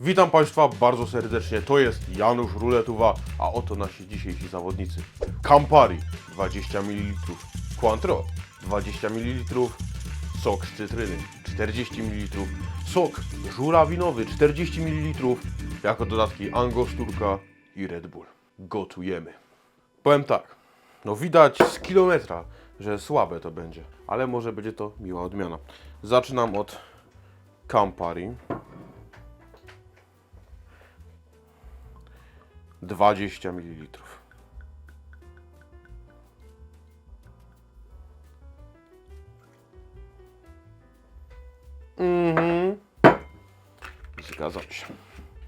Witam Państwa bardzo serdecznie, to jest Janusz Ruletuwa, a oto nasi dzisiejsi zawodnicy. Campari 20 ml, Cointreau 20 ml, sok z cytryny 40 ml, sok żurawinowy 40 ml, jako dodatki angosturka i Red Bull. Gotujemy. Powiem tak, no widać z kilometra, że słabe to będzie, ale może będzie to miła odmiana. Zaczynam od Campari. 20 ml. Mhm. Zgadzam się.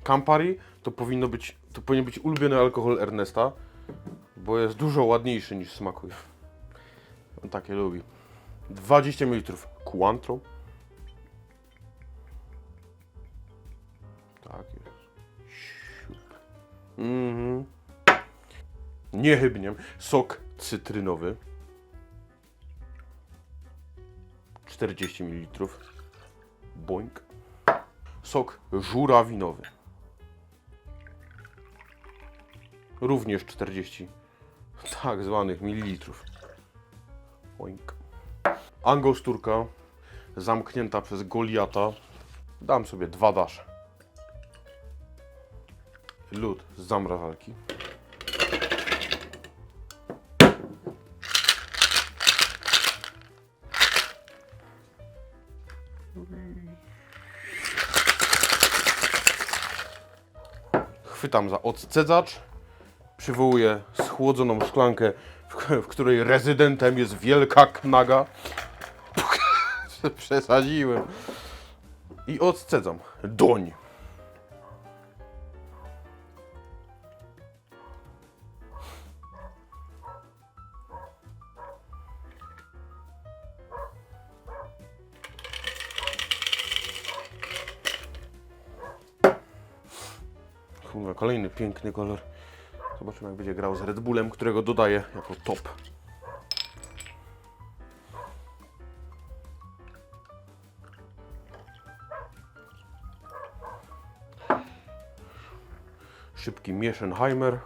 Campari to powinno być, to powinien być ulubiony alkohol Ernesta, bo jest dużo ładniejszy niż smakuje. On takie lubi. 20 ml Cointreau. Tak Mhm. Niechybnie. Sok cytrynowy. 40 ml. Boink. Sok żurawinowy. Również 40 tak zwanych mililitrów. Boink. Angosturka zamknięta przez Goliata. Dam sobie dwa dasze lód z zamrażarki. Chwytam za odcedzacz, przywołuję schłodzoną szklankę, w, której rezydentem jest wielka knaga. Przesadziłem. I odcedzam. Doń. Kurwa, kolejny piękny kolor. Zobaczymy, jak będzie grał z Red Bullem, którego dodaję jako top. Szybki Mieszenheimer.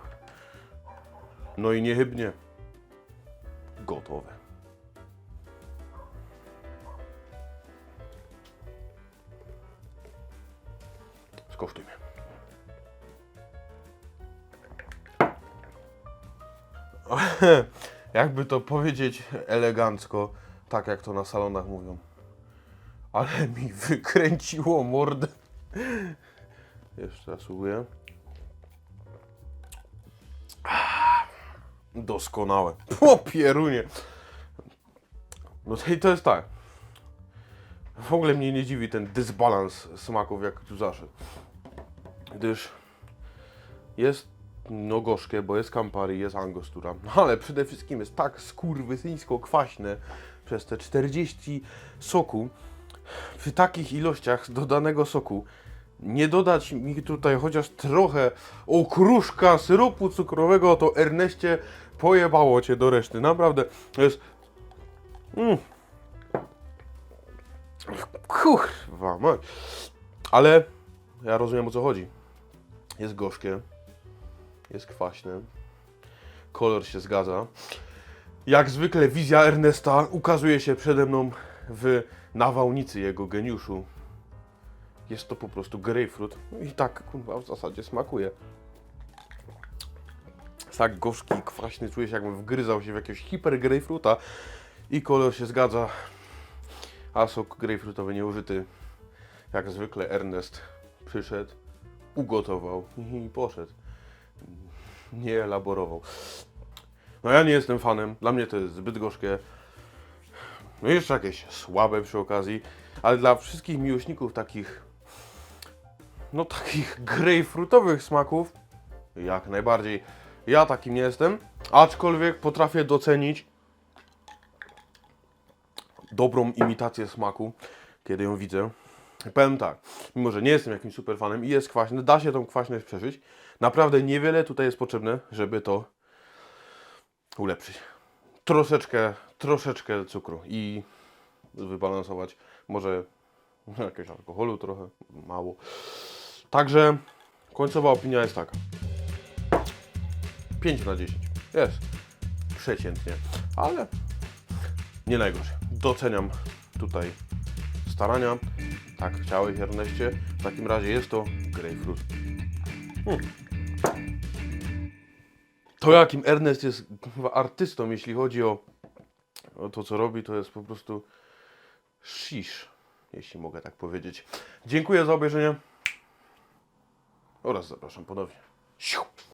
No i niechybnie gotowe. Skosztujmy. Jakby to powiedzieć elegancko, tak jak to na salonach mówią. Ale mi wykręciło mordę. Jeszcze raz. Ah, Doskonałe. Po pierunie. No to, to jest tak. W ogóle mnie nie dziwi ten dysbalans smaków, jak tu zaszedł. Gdyż jest no gorzkie, bo jest Campari, jest Angostura, no ale przede wszystkim jest tak skurwysyńsko kwaśne przez te 40 soku. Przy takich ilościach dodanego soku nie dodać mi tutaj chociaż trochę okruszka syropu cukrowego, to Erneście pojebało cię do reszty. Naprawdę, to jest... Mm. Kurwa. Ale ja rozumiem o co chodzi. Jest gorzkie, jest kwaśne. Kolor się zgadza. Jak zwykle wizja Ernesta ukazuje się przede mną w nawałnicy jego geniuszu. Jest to po prostu grapefruit. No I tak kurwa w zasadzie smakuje. Tak gorzki kwaśny, czuję się jakbym wgryzał się w jakiegoś hiper grapefruita i kolor się zgadza. A sok grapefruitowy nieużyty. Jak zwykle Ernest przyszedł, ugotował i poszedł nie elaborował. No ja nie jestem fanem, dla mnie to jest zbyt gorzkie. No jeszcze jakieś słabe przy okazji, ale dla wszystkich miłośników takich, no takich grejpfrutowych smaków, jak najbardziej. Ja takim nie jestem, aczkolwiek potrafię docenić dobrą imitację smaku, kiedy ją widzę. Powiem tak, mimo że nie jestem jakimś super fanem i jest kwaśny, da się tą kwaśność przeżyć. Naprawdę niewiele tutaj jest potrzebne, żeby to ulepszyć. Troszeczkę, troszeczkę cukru i wybalansować. Może jakiegoś alkoholu trochę, mało. Także końcowa opinia jest taka. 5 na 10. Jest. Przeciętnie. Ale nie najgorzej. Doceniam tutaj starania. Tak, chciałeś Erneście. W takim razie jest to grapefruit. Hmm. To jakim Ernest jest chyba artystą, jeśli chodzi o, o to, co robi, to jest po prostu shish, jeśli mogę tak powiedzieć. Dziękuję za obejrzenie oraz zapraszam ponownie.